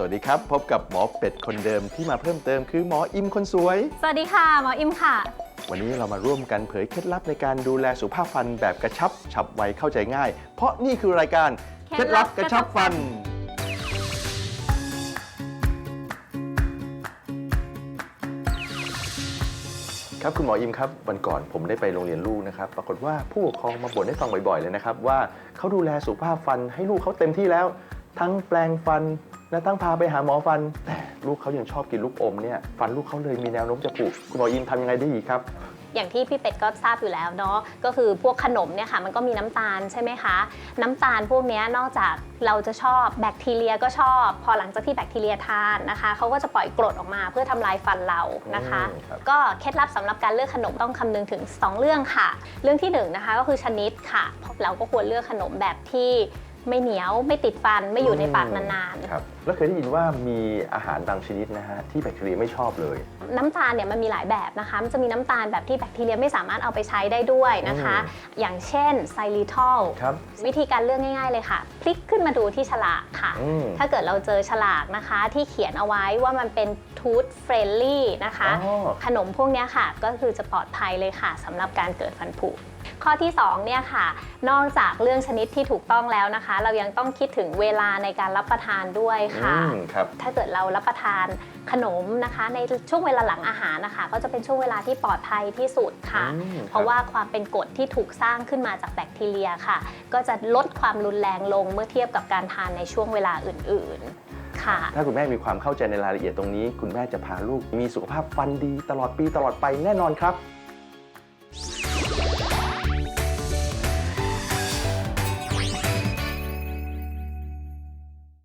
วัสดีครับ พบกับหมอเป็ดคนเดิมที่มาเพิ่มเติมคือหมออิมคนสวย สวัสดีค่ะ หมออิมค่ะ วันนี้เรามาร่วมกันเผยเคล็ดลับในการดูแลสุขภาพฟันแบบกระชับ ฉับไวเข้าใจง่าย เพราะนี่คือรายการเคล็ดลับกระชับฟัน ครับคุณหมออิมครับวันก่อนผมได้ไปโรงเรียนลูกนะครับ ปรากฏว่าผู้ปกครองมาบ่นให้ฟังบ่อยๆเลยนะครับว่าเขาดูแลสุขภาพฟันให้ลูกเขาเต็มที่แล้ว ทั้งแปลงฟัน และทั้งพาไปหาหมอฟัน แต่ลูกเขายังชอบกินลูกอมเนี่ยฟันลูกเขาเลยมีแนวโน้มจะผุคุณหมออิมทำยังไงได้อีกครับ อย่างที่พี่เป็ดก็ทราบอยู่แล้วเนาะก็คือพวกขนมเนี่ยค่ะ มันก็มีน้ำตาลใช่ไหมคะ น้ำตาลพวกเนี้ยนอกจากเราจะชอบแบคทีเรียก็ชอบ พอหลังจากที่แบคทีเรียทานนะคะเขาก็จะปล่อยกรดออกมาเพื่อทำลายฟันเรานะคะ อืมครับ ก็เคล็ดลับสำหรับการเลือกขนมต้องคำนึงถึง 2 เรื่องค่ะ เรื่องที่1นงนะคะก็คือชนิดค่ะ เราก็ควรเลือกขนมแบบที่ ไม่เหนียวไม่ติดฟันไม่อยู่ในปากนานๆ ครับแล้วเคยได้ยินว่ามีอาหารบางชนิดนะฮะที่แบคทีเรียไม่ชอบเลย น้ำตาลเนี่ยมันมีหลายแบบนะคะมันจะมีน้ำตาลแบบที่แบคทีเรียไม่สามารถเอาไปใช้ได้ด้วยนะคะอืมอย่างเช่นไซริทอลครับวิธีการเลือกง่าย ๆเลยค่ะพลิกขึ้นมาดูที่ฉลากค่ะ อืมถ้าเกิดเราเจอฉลากนะคะที่เขียนเอาไว้ว่ามันเป็นทูธเฟรนลี่นะคะ อ๋อ ขนมพวกเนี้ยค่ะ ก็คือจะปลอดภัยเลยค่ะสำหรับการเกิดฟันผุ ข้อที่2เนี่ยค่ะ นอกจากเรื่องชนิดที่ถูกต้องแล้วนะคะ เรายังต้องคิดถึงเวลาในการรับประทานด้วยค่ะอืมครับ ถ้าเกิดเรารับประทานขนมนะคะ ในช่วงเวลาหลังอาหารนะคะ ก็จะเป็นช่วงเวลาที่ปลอดภัยที่สุดค่ะอืมครับเพราะว่าความเป็นกรดที่ถูกสร้างขึ้นมาจากแบคทีเรียค่ะ ก็จะลดความรุนแรงลงเมื่อเทียบกับการทานในช่วงเวลาอื่นๆค่ะถ้าคุณแม่มีความเข้าใจในรายละเอียดตรงนี้ คุณแม่จะพาลูกมีสุขภาพฟันดีตลอดปีตลอดไปแน่นอนครับ